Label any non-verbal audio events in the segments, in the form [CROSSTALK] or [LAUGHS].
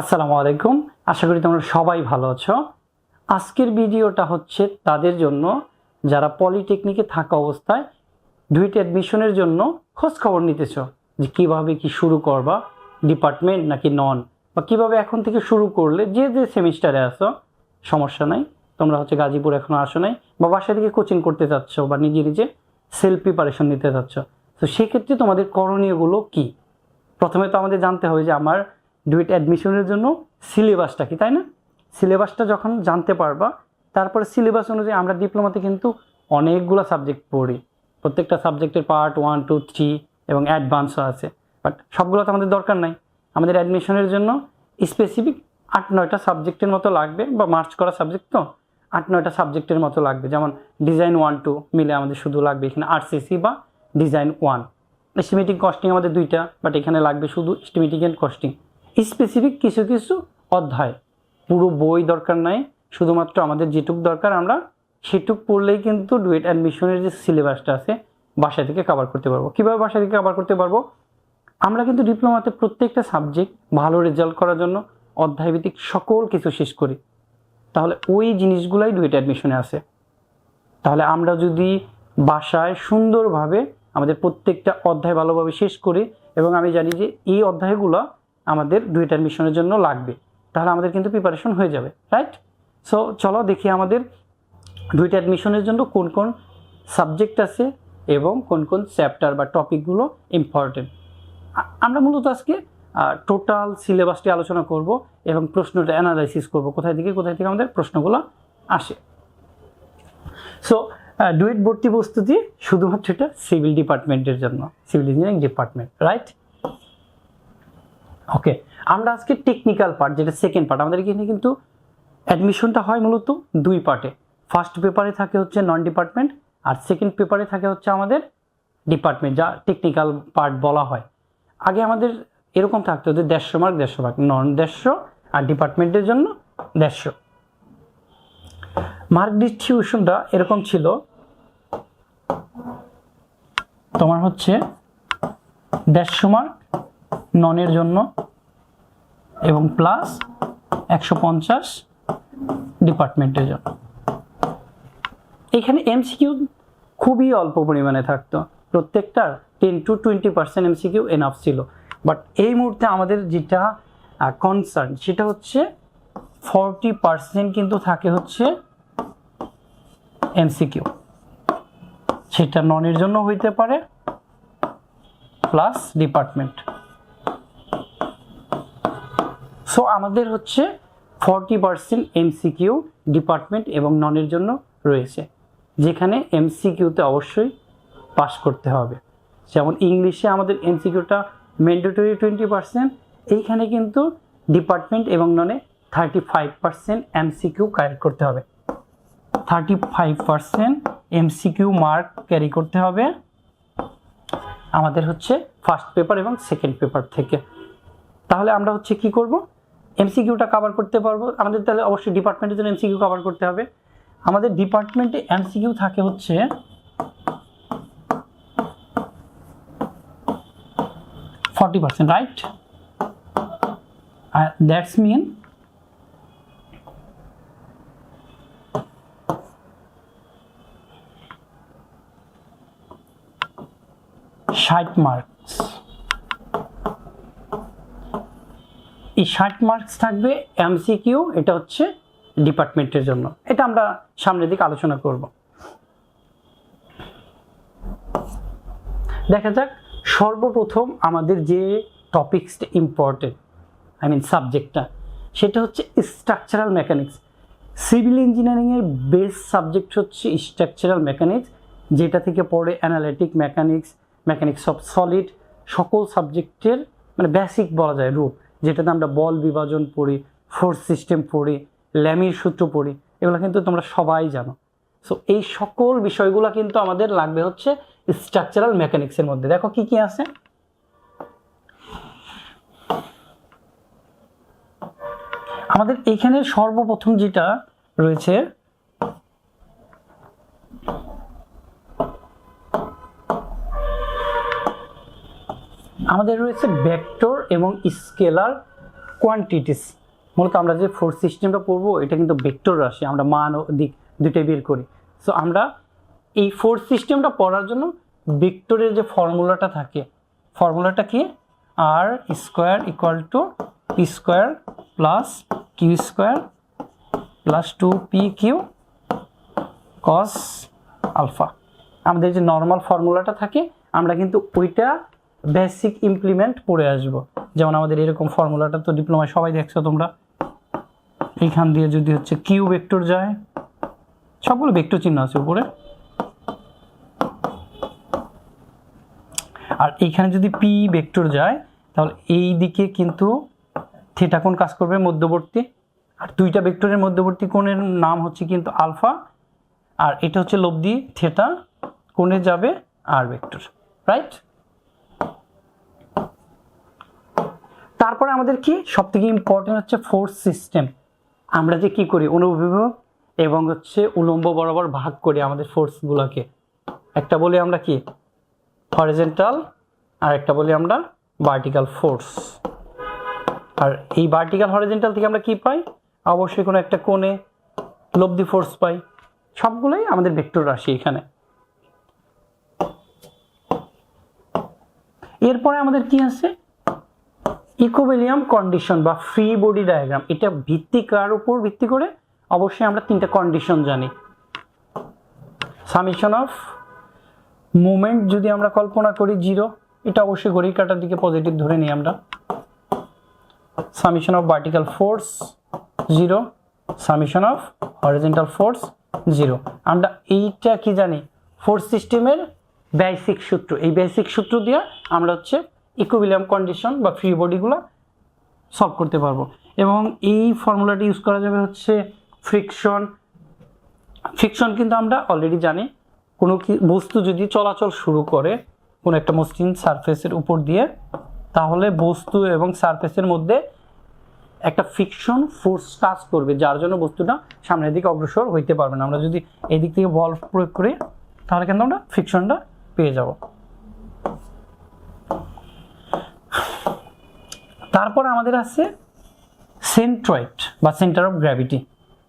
আসসালামু আলাইকুম। আশা করি তোমরা সবাই ভালো আছো। আজকের ভিডিওটা হচ্ছে তাদের জন্য, যারা পলিটেকনিকে থাকা অবস্থায় দুইটা অ্যাডমিশনের জন্য খোঁজ খবর নিতেছ, যে কীভাবে কি শুরু করবা, ডিপার্টমেন্ট নাকি নন, বা কীভাবে এখন থেকে শুরু করলে যে যে সেমিস্টারে আসো সমস্যা নাই। তোমরা হচ্ছে গাজীপুর এখনও আসো নাই, বা বাসা থেকে কোচিং করতে চাচ্ছ, বা নিজে নিজে সেলফ প্রিপারেশন নিতে চাচ্ছ। তো সেক্ষেত্রে তোমাদের করণীয়গুলো কী? প্রথমে তো আমাদের জানতে হবে যে আমার ডুয়েট অ্যাডমিশনের জন্য সিলেবাসটা কি, তাই না? সিলেবাসটা যখন জানতে পারবা, তারপরে সিলেবাস অনুযায়ী আমরা ডিপ্লোমাতে কিন্তু অনেকগুলো সাবজেক্ট পড়ি। প্রত্যেকটা সাবজেক্টের পার্ট ওয়ান টু থ্রি এবং অ্যাডভান্সও আছে। বাট সবগুলো তো আমাদের দরকার নাই। আমাদের অ্যাডমিশনের জন্য স্পেসিফিক আট, নয়টা সাবজেক্টের মতো লাগবে বা মার্চ করা সাবজেক্ট তো, আট, নয়টা সাবজেক্টের মতো লাগবে। যেমন ডিজাইন ওয়ান টু মিলে আমাদের শুধু লাগবে এখানে আরসিসি বা ডিজাইন ওয়ান এস্টিমেটিং কস্টিং আমাদের দুইটা বাট এখানে লাগবে শুধু এস্টিমেটিং অ্যান্ড কস্টিং স্পেসিফিক কিছু কিছু অধ্যায়। পুরো বই দরকার নাই, শুধুমাত্র আমাদের যেটুক দরকার, আমরা সেটুক পড়লেই কিন্তু ডুয়েট অ্যাডমিশনের যে সিলেবাসটা আছে বাসা থেকে কভার করতে পারব। কীভাবে বাসা থেকে কভার করতে পারব? আমরা কিন্তু ডিপ্লোমাতে প্রত্যেকটা সাবজেক্ট ভালো রেজাল্ট করার জন্য অধ্যায়ভিত্তিক সকল কিছু শেষ করি। তাহলে ওই জিনিসগুলাই ডুয়েট অ্যাডমিশনে আছে। তাহলে আমরা যদি বাসায় সুন্দরভাবে আমাদের প্রত্যেকটা অধ্যায় ভালোভাবে শেষ করি, এবং আমি জানি যে এই অধ্যায়গুলো আমাদের ডুয়েট অ্যাডমিশনের জন্য লাগবে। তাহলে আমাদের কিন্তু প্রিপারেশন হয়ে যাবে রাইট সো চলো দেখি আমাদের দুইটা অ্যাডমিশনের জন্য কোন কোন সাবজেক্ট আছে এবং কোন কোন চ্যাপ্টার বা টপিকগুলো ইম্পর্টেন্ট আমরা মূলত আজকে টোটাল সিলেবাসটি আলোচনা করব এবং প্রশ্নটা অ্যানালাইসিস করব, কোথায় থেকে কোথায় থেকে আমাদের প্রশ্নগুলো আসে। সো ডুয়েট ভর্তি প্রস্তুতি শুধুমাত্র এটা সিভিল ডিপার্টমেন্টের জন্য civil engineering department right okay আমরা আজকে টেকনিক্যাল পার্ট যেটা সেকেন্ড পার্ট আমাদের এখানে কিন্তু অ্যাডমিশনটা হয় মূলত দুই পার্টে ফার্স্ট পেপারে থাকে হচ্ছে নন ডিপার্টমেন্ট আর সেকেন্ড পেপারে থাকে হচ্ছে আমাদের ডিপার্টমেন্ট যা টেকনিক্যাল পার্ট বলা হয়। আগে আমাদের এরকম থাকতো যে দেড়শো মার্ক দেড়শো মার্ক নন দেড়শো আর ডিপার্টমেন্টের জন্য দেড়শো। মার্ক ডিস্ট্রিবিউশনটা এরকম ছিল। তোমার হচ্ছে দেড়শো মার্ক ননের জন্য এবং প্লাস একশো পঞ্চাশ ডিপার্টমেন্টের জন্য। এখানে এমসিকিউ খুবই অল্প পরিমাণে থাকতো। প্রত্যেকটার ten to twenty percent MCQ enough ছিল। বাট এই মুহূর্তে আমাদের যেটা কনসার্ন সেটা হচ্ছে ফর্টি পার্সেন্ট কিন্তু থাকে হচ্ছে এমসিকিউ সেটা ননের জন্য হইতে পারে প্লাস ডিপার্টমেন্ট সো আমাদের হচ্ছে ফর্টি পার্সেন্ট এমসিকিউ ডিপার্টমেন্ট এবং ননের জন্য রয়েছে, যেখানে এমসিকিউতে অবশ্যই পাস করতে হবে। যেমন ইংলিশে আমাদের এমসিকিউটা ম্যান্ডেটরি টোয়েন্টি পার্সেন্ট এইখানে কিন্তু ডিপার্টমেন্ট এবং ননে thirty five percent MCQ collect করতে হবে। Thirty five percent MCQ mark carry করতে হবে আমাদের হচ্ছে ফার্স্ট পেপার এবং সেকেন্ড পেপার থেকে। তাহলে আমরা হচ্ছে কি করব? এমসিকিউটা কভার করতে পারব। আমাদের তাহলে অবশ্যই ডিপার্টমেন্টের জন্য এমসিকিউ কভার করতে হবে। আমাদের ডিপার্টমেন্টে এমসিকিউ থাকে হচ্ছে forty percent right that's mean ষাট মার্কস এই ষাট মার্কস থাকবে এমসিকিউ এটা হচ্ছে ডিপার্টমেন্টের জন্য। এটা আমরা সামনের দিকে আলোচনা করব। দেখা যাক, সর্বপ্রথম আমাদের যে টপিক্সটা ইম্পর্টেন্ট আই মিন সাবজেক্টটা সেটা হচ্ছে স্ট্রাকচারাল মেকানিক্স সিভিল ইঞ্জিনিয়ারিংয়ের বেস সাবজেক্ট হচ্ছে স্ট্রাকচারাল মেকানিক্স যেটা থেকে পড়ে analytic mechanics mechanics of solid সকল সাবজেক্টের মানে বেসিক বলা যায় রূপ যেটাতে আমরা বল বিভাজন পড়ি ফোর্স সিস্টেম পড়ি ল্যামির সূত্র পড়ি, এগুলো কিন্তু তোমরা সবাই জানো। সো এই সকল বিষয়গুলো কিন্তু আমাদের লাগবে হচ্ছে স্ট্রাকচারাল মেকানিক্সের মধ্যে। দেখো কি কি আছে। আমাদের এখানে সর্বপ্রথম যেটা রয়েছে আমাদের রয়েছে ভেক্টর এবং স্কেলার কোয়ান্টিটিস মূলত আমরা যে ফোর্স সিস্টেমটা পড়ব, এটা কিন্তু ভেক্টর রাশি, আমরা মান ও দিক দুইটাই বের করি। সো আমরা এই ফোর্স সিস্টেমটা পড়ার জন্য ভেক্টরের যে ফর্মুলাটা থাকে ফর্মুলাটা কি? R square equal to P square plus Q square plus two P Q cos alpha আমাদের যে নর্মাল ফর্মুলাটা থাকে, আমরা কিন্তু ওইটা বেসিক ইমপ্লিমেন্ট পড়ে আসব। যেমন আমাদের এরকম ফর্মুলাটা তো ডিপ্লোমায় সবাই দেখছ তোমরা। এইখান দিয়ে যদি হচ্ছে কিউ ভেক্টর যায়, সবগুলো ভেক্টর চিহ্ন আছে উপরে। আর এইখানে যদি পি ভেক্টর যায়, তাহলে এই দিকে কিন্তু থিটা কোণ কাজ করবে মধ্যবর্তী। আর দুইটা ভেক্টরের মধ্যবর্তী কোণের নাম হচ্ছে কিন্তু আলফা আর এটা হচ্ছে লব্ধি থিটা কোণে যাবে আর ভেক্টর রাইট তারপরে আমাদের কি? সব থেকে ইম্পর্টেন্ট হচ্ছে ফোর্স সিস্টেম আমরা যে কি করি? অনুবিভাগ এবং হচ্ছে উলম্ব বরাবর ভাগ করি আমাদের ফোর্সগুলোকে একটা বলি আমরা কি? হরিজেন্টাল আর একটা বলি আমরা ভার্টিক্যাল ফোর্স আর এই ভার্টিক্যাল হরিজেন্টাল থেকে আমরা কি পাই? অবশ্যই কোনো একটা কোণে লব্ধি ফোর্স পাই। সবগুলোই আমাদের ভেক্টর রাশি এখানে। এরপরে আমাদের কি আছে? ইকোবেলিয়াম কন্ডিশন বা ফ্রি বডি ডায়াগ্রাম এটা ভিত্তি কার উপর ভিত্তি করে? অবশ্যই আমরা তিনটা কন্ডিশন জানি। সামিশন অফ মুভমেন্ট যদি আমরা কল্পনা করি জিরো এটা অবশ্যই ঘড়ির কাটার দিকে পজিটিভ ধরে নিই আমরা। Summation of vertical force zero summation of horizontal force zero আমরা এইটা কি জানি? ফোর্স সিস্টেমের বেসিক সূত্র। এই বেসিক সূত্র দিয়ে আমরা হচ্ছে ইকুইলিয়াম কন্ডিশন বা ফ্রি বডিগুলো সলভ করতে পারব। এবং এই ফর্মুলাটি ইউজ করা যাবে হচ্ছে ফ্রিকশন ফ্রিকশন কিন্তু আমরা অলরেডি জানি। কোনো কি, বস্তু যদি চলাচল শুরু করে কোনো একটা মসৃণ সারফেসের উপর দিয়ে, তাহলে বস্তু এবং সারফেসের মধ্যে একটা ফিকশন ফোর্স কাজ করবে, যার জন্য বস্তুটা সামনের দিকে অগ্রসর হইতে পারবে না। আমরা যদি এই দিক থেকে বল প্রয়োগ করি, তাহলে কিন্তু আমরা ফিকশনটা পেয়ে যাব। তারপর আমাদের আছে সেন্ট্রয়েড বা সেন্টার অফ গ্র্যাভিটি।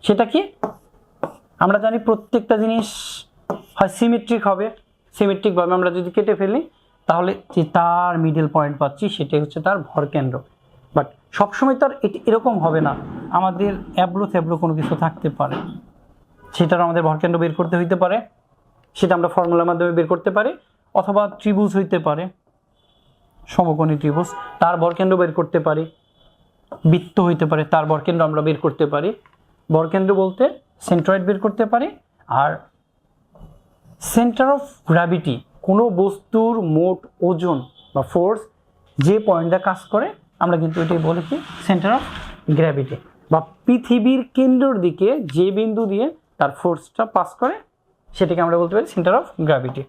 সেটা কি? আমরা জানি প্রত্যেকটা জিনিস হয় সিমেট্রিক হবে। সিমেট্রিকভাবে আমরা যদি কেটে ফেলি, তাহলে যে তার মিডল পয়েন্ট পাচ্ছি, সেটাই হচ্ছে তার ভর কেন্দ্র। বাট সবসময় তো আর এটি এরকম হবে না। আমাদের অ্যাব্রো থ্যাব্রো কোনো কিছু থাকতে পারে। সেটার আমাদের ভরকেন্দ্র বের করতে হইতে পারে। সেটা আমরা ফর্মুলার মাধ্যমে বের করতে পারি, অথবা ত্রিভুজ হইতে পারে। সমকোণী ত্রিভুজ, তার বরকেন্দ্র বের করতে পারি, বৃত্ত হইতে পারে, তার বরকেন্দ্র আমরা বের করতে পারি। বরকেন্দ্র বলতে সেন্ট্রয়েড বের করতে পারি আর সেন্টার অফ গ্র্যাভিটি কোনো বস্তুর মোট ওজন বা ফোর্স যে পয়েন্টটা কাজ করে, আমরা কিন্তু এটাই বলি কি সেন্টার অফ গ্র্যাভিটি বা পৃথিবীর কেন্দ্রর দিকে যে বিন্দু দিয়ে তার ফোর্সটা পাস করে, সেটাকে আমরা বলতে পারি সেন্টার অফ গ্র্যাভিটি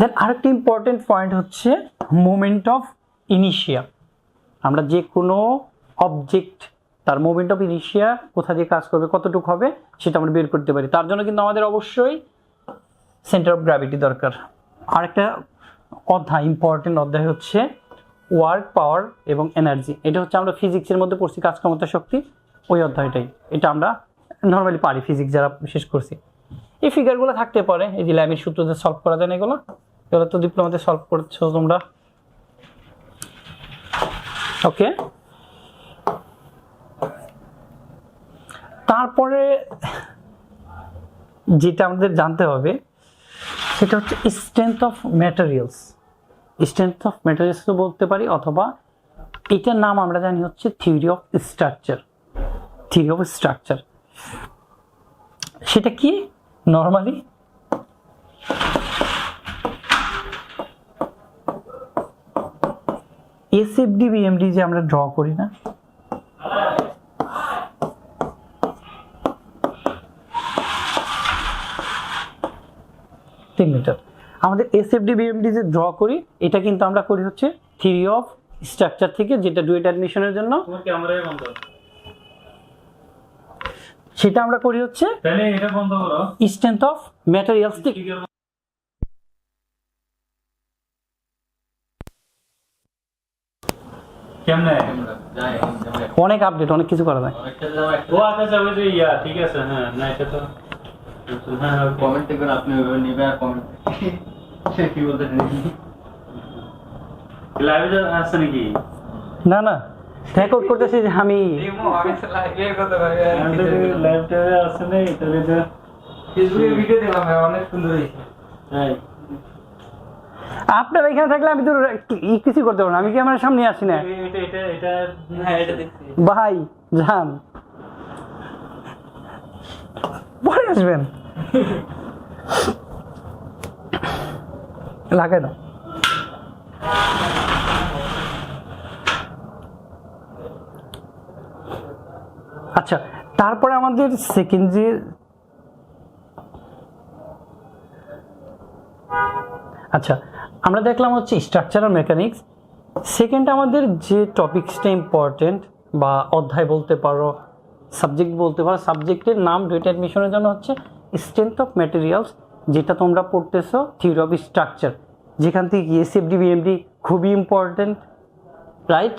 দেন আরেকটা ইম্পর্টেন্ট পয়েন্ট হচ্ছে মোমেন্ট অফ ইনিশিয়া আমরা যে কোনো অবজেক্ট তার মোমেন্ট অফ ইনিশিয়া কোথা দিয়ে কাজ করবে, কতটুকু হবে, সেটা আমরা বের করতে পারি। তার জন্য কিন্তু আমাদের অবশ্যই সেন্টার অফ গ্র্যাভিটি দরকার। আরেকটা অধ্যায় ইম্পর্টেন্ট অধ্যায় হচ্ছে ওয়ার্ক পাওয়ার এবং এনার্জি এটা হচ্ছে আমরা ফিজিক্সের মধ্যে পড়ছি কাজ ক্ষমতা শক্তি। ওই অধ্যায়টাই। এটা আমরা নর্মালি পারি ফিজিক্স যারা শেষ করছি। এই ফিগারগুলো থাকতে পারে, এই যে ল্যাবের সূত্রতে সলভ করা যায় না এগুলো। এগুলো তো ডিপ্লোমাতে সলভ করছ তোমরা। ওকে তারপরে যেটা আমাদের জানতে হবে, সেটা হচ্ছে strength of materials strength of materials বলতে পারি, অথবা এটার নাম আমরা জানি হচ্ছে theory of structure theory of structure সেটা কি? নর্মালি এসএফডি বিএমডি যে আমরা ড্র করি না। তিন মিটার আমাদের এসএফডি বিএমডি যে ড্র করি এটা কিন্তু আমরা করি হচ্ছে থিওরি অফ স্ট্রাকচার থেকে যেটা ডুয়েট অ্যাডমিশনের জন্য। সেটা আমরা করি হচ্ছে স্ট্রেংথ অফ ম্যাটেরিয়ালস থেকে কেমনে? অনেক আপডেট অনেক কিছু করা যায়। ও আচ্ছা আচ্ছা ওই যে ইয়া ঠিক আছে হ্যাঁ না এটা তো হ্যাঁ কমেন্ট দেখবেন আপনি ওইভাবে নেবে আর কমেন্ট [LAUGHS] কি বলতে লাইভে আসছে নাকি? না না। রেকর্ড করতেছি যে আমি লাইভটা আসছে না তাহলে ফেসবুকে ভিডিও দেখলাম ভাই, অনেক সুন্দর হয়েছে। হ্যাঁ। আপনারা এখানে থাকলে আমি তো কিছু করতে পারব না। আমি কি আমার সামনে আসি না? এটা এটা এটা হ্যাঁ ভাই যান। পরে আসবেন। লাগাই না আচ্ছা তারপরে আমাদের সেকেন্ড যে আচ্ছা আমরা দেখলাম হচ্ছে স্ট্রাকচারাল মেকানিক্স সেকেন্ড আমাদের যে টপিক্সটা ইম্পর্টেন্ট বা অধ্যায় বলতে পারো সাবজেক্ট বলতে পারো সাবজেক্টের নাম ডেটা অ্যাডমিশনের জন্য হচ্ছে স্ট্রেংথ অফ ম্যাটেরিয়ালস যেটা তোমরা পড়তেছো থিওরি অফ স্ট্রাকচার যেখান থেকে এসএফডি বিএমডি খুবই ইম্পর্টেন্ট রাইট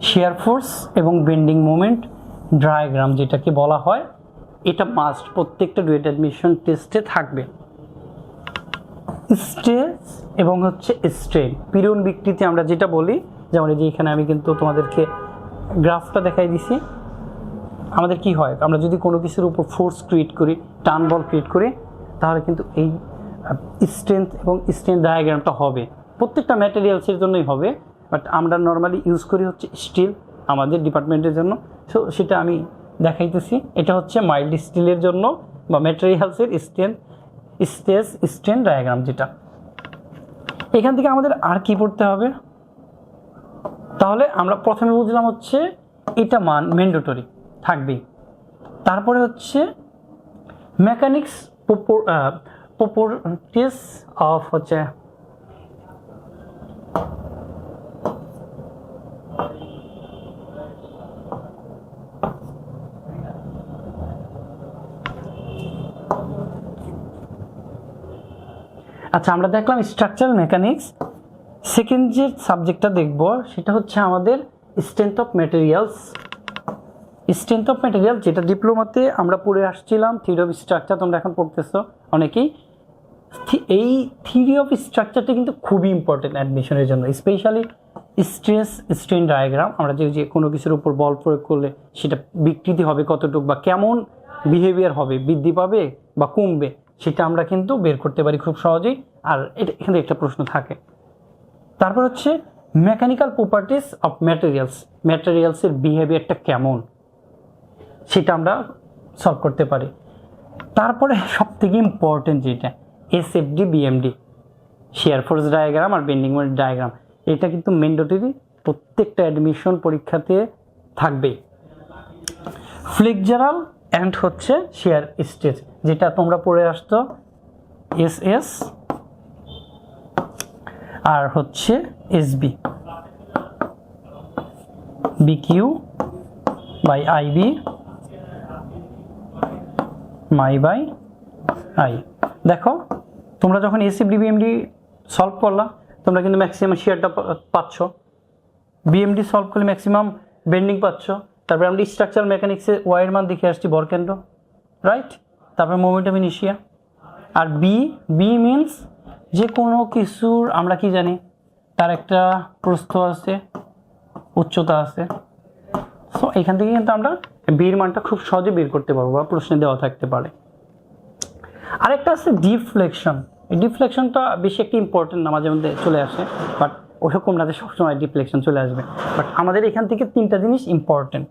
শেয়ার ফোর্স এবং বেন্ডিং মোমেন্ট ড্রায়াগ্রাম যেটাকে বলা হয়। এটা মাস্ট প্রত্যেকটা ডুয়েট অ্যাডমিশন টেস্টে থাকবে। স্ট্রেস এবং হচ্ছে স্ট্রেন পীড়ন বিকৃতি আমরা যেটা বলি, যেমন এই যে এখানে আমি কিন্তু তোমাদেরকে গ্রাফটা দেখাই দিছি। আমাদের কি হয়, আমরা যদি কোনো কিছুর উপর ফোর্স ক্রিয়েট করি টান বল ক্রিয়েট করি, তাহলে কিন্তু এই স্ট্রেংথ এবং স্ট্রেন ডায়াগ্রামটা হবে। প্রত্যেকটা ম্যাটেরিয়ালসের জন্যই হবে বাট আমরা নর্মালি ইউজ করি হচ্ছে স্টিল আমাদের ডিপার্টমেন্টের জন্য। সো সেটা আমি দেখাইতেছি এটা হচ্ছে মাইল্ড স্টিলের জন্য বা ম্যাটেরিয়ালসের স্ট্রেন স্টেজ স্ট্রেন ডায়াগ্রাম যেটা এখান থেকে আমাদের আর কি পড়তে হবে তাহলে আমরা প্রথমে বুঝলাম হচ্ছে এটা মান ম্যান্ডেটরি থাকবেই তারপরে হচ্ছে মেকানিক্স প্রপার্টিস অফ হচ্ছে আচ্ছা আমরা দেখলাম স্ট্রাকচারাল মেকানিক্স সেকেন্ড যে সাবজেক্টটা দেখব, সেটা হচ্ছে আমাদের strength of materials strength of material যেটা ডিপ্লোমাতে আমরা পড়ে আসছিলাম থিওরি অফ স্ট্রাকচার তোমরা এখন পড়তেছো অনেকেই। এই থিওরি অফ স্ট্রাকচারটা কিন্তু খুবই ইম্পর্টেন্ট অ্যাডমিশনের জন্য স্পেশালি স্ট্রেস স্ট্রেন ডায়াগ্রাম আমরা যে যে কোনো কিছুর উপর বল প্রয়োগ করলে সেটা বিকৃতি হবে কতটুকু বা কেমন বিহেভিয়ার হবে, বৃদ্ধি পাবে বা কমবে। সেটা আমরা কিন্তু বের করতে পারি খুব সহজেই। আর এটা এখানে একটা প্রশ্ন থাকে। তারপর হচ্ছে মেকানিক্যাল প্রপার্টিস অফ ম্যাটেরিয়ালস ম্যাটেরিয়ালসের বিহেভিয়ারটা কেমন? সেটা আমরা সলভ করতে পারি। তারপরে সব থেকে ইম্পর্টেন্ট যেটা S F D BMD shear force diagram আর বেন্ডিং মোমেন্ট ডায়াগ্রাম এটা কিন্তু ম্যান্ডেটরি প্রত্যেকটা অ্যাডমিশন পরীক্ষাতে থাকবেই। ফ্লেকজারাল অ্যান্ড হচ্ছে শেয়ার স্টেজ যেটা তোমরা পড়ে আসতো এস এস আর হচ্ছে SB BQ by IB my by I দেখো, তোমরা যখন এসি বিএমডি সলভ করলা, তোমরা কিন্তু ম্যাক্সিমাম শেয়ারটা পাচ্ছ। বিএমডি সলভ করলে ম্যাক্সিমাম বেন্ডিং পাচ্ছ। তারপরে আমরা স্ট্রাকচার মেকানিক্সে ওয়াইয়ের মান দেখে আসছি বরকেন্দ্র রাইট তারপরে মোমেন্টাম ইনিশিয়া আর বি বি মিনস যে কোনো কিছুর, আমরা কি জানি, তার একটা প্রস্থ আছে, উচ্চতা আছে। সো এখান থেকে কিন্তু আমরা বির মানটা খুব সহজে বের করতে পারব বা প্রশ্নে দেওয়া থাকতে পারে। আরেকটা আছে ডিফ্লেকশন ডিফ্লেকশনটা বেশি একটি ইম্পর্টেন্ট না, মাঝে মধ্যে চলে আসে বাট ওরকম না যে সবসময় ডিফ্লেকশন চলে আসবে। বাট আমাদের এখান থেকে তিনটা জিনিস important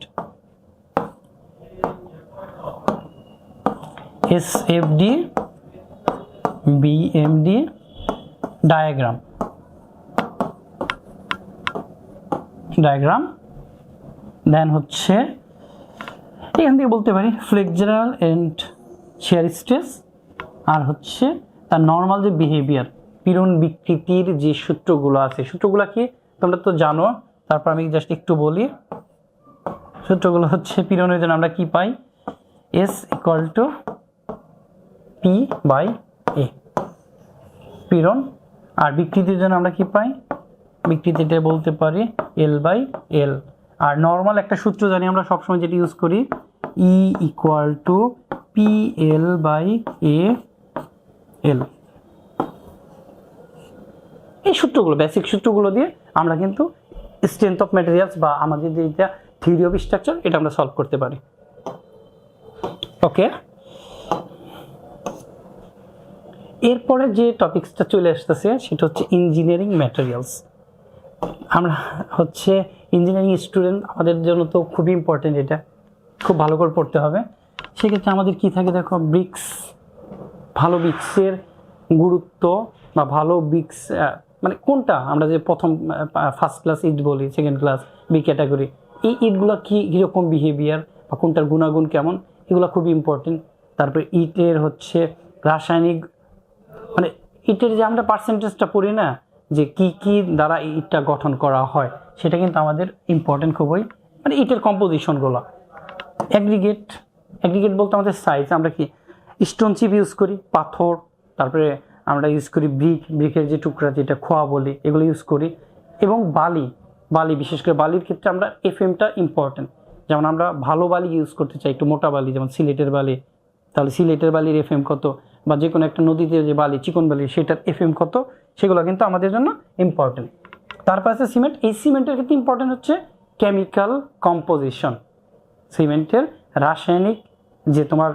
S F D BMD diagram diagram then হচ্ছে, এখান থেকে বলতে পারি ফ্লেক্সারাল অ্যান্ড শেয়ার স্ট্রেস আর হচ্ছে তার নর্মাল যে বিহেভিয়ার পীড়ন বিকৃতির যে সূত্রগুলো আছে, সূত্রগুলো কি? তোমরা তো জানো। তারপর আমি জাস্ট একটু বলি। সূত্রগুলো হচ্ছে পীড়নের জন্য আমরা কি পাই? S equal to P by A পীড়ন। আর বিকৃতির জন্য আমরা কি পাই? বিকৃতিটা বলতে পারি L by L R normal একটা সূত্র জানি আমরা সবসময় যেটা ইউজ করি। E equal to P L by A L এই সূত্রগুলো বেসিক সূত্রগুলো দিয়ে আমরা কিন্তু স্ট্রেংথ অফ ম্যাটেরিয়ালস বা আমাদের যেটা থিওরি অফ স্ট্রাকচার এটা আমরা সলভ করতে পারি। ওকে এরপরে যে টপিকসটা চলে আসতেছে, সেটা হচ্ছে ইঞ্জিনিয়ারিং ম্যাটেরিয়ালস আমরা হচ্ছে ইঞ্জিনিয়ারিং স্টুডেন্ট আমাদের জন্য তো খুবই ইম্পর্টেন্ট এটা। খুব ভালো করে পড়তে হবে। সেক্ষেত্রে আমাদের কি থাকে দেখো ব্রিক্স ভালো ব্রিক্সের গুরুত্ব বা ভালো ব্রিক্স মানে কোনটা? আমরা যে প্রথম ফার্স্ট ক্লাস ইট বলি সেকেন্ড ক্লাস বি ক্যাটাগরি এই ইটগুলো কী, কীরকম বিহেভিয়ার বা কোনটার গুণাগুণ কেমন? এগুলো খুবই ইম্পর্টেন্ট তারপরে ইটের হচ্ছে রাসায়নিক মানে ইটের যে আমরা পার্সেন্টেজটা পড়ি না, যে কি কি দ্বারা ইটটা গঠন করা হয়, সেটা কিন্তু আমাদের ইম্পর্টেন্ট খুবই। মানে ইটের কম্পোজিশনগুলো অ্যাগ্রিগেট অ্যাগ্রিগেট বলতে আমাদের সাইজ আমরা কি স্টোন চিপ ইউজ করি, পাথর, তারপরে আমরা ইউজ করি ব্রিক ব্রিকের যে টুকরা যেটা খোয়া বলি, এগুলো ইউজ করি। এবং বালি বালি, বিশেষ করে বালির ক্ষেত্রে আমরা এফএমটা ইম্পর্টেন্ট যেমন আমরা ভালো বালি ইউজ করতে চাই, একটু মোটা বালি, যেমন সিলেটের বালি, তাহলে সিলেটের বালির এফএম কত? বা যে কোনো একটা নদীতে যে বালি, চিকন বালি, সেটার এফএম কত? সেগুলো কিন্তু আমাদের জন্য ইম্পর্টেন্ট তারপর আছে সিমেন্ট এই সিমেন্টের ক্ষেত্রে ইম্পর্টেন্ট হচ্ছে কেমিক্যাল কম্পোজিশন সিমেন্টের রাসায়নিক যে তোমার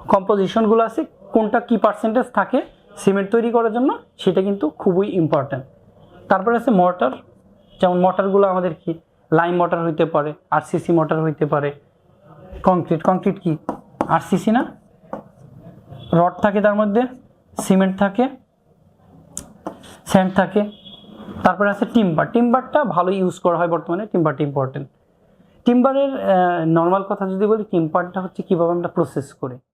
কম্পোজিশনগুলো আছে, কোনটা কি পার্সেন্টেজ থাকে সিমেন্ট তৈরি করার জন্য সেটা কিন্তু খুবই ইম্পর্ট্যান্ট তারপরে আছে মর্টার যেমন মর্টারগুলো আমাদের কি? লাইম মর্টার হইতে পারে আরসিসি মর্টার হইতে পারে। কংক্রিট কংক্রিট কি? আরসিসি না? রড থাকে তার মধ্যে সিমেন্ট থাকে স্যান্ড থাকে। তারপরে আছে টিম্বার টিম্বারটা ভালো ইউজ করা হয় বর্তমানে টিম্বারটা ইম্পর্টেন্ট টিম্বারের নর্মাল কথা যদি বলি টিম্বারটা হচ্ছে কীভাবে আমরা প্রসেস করি?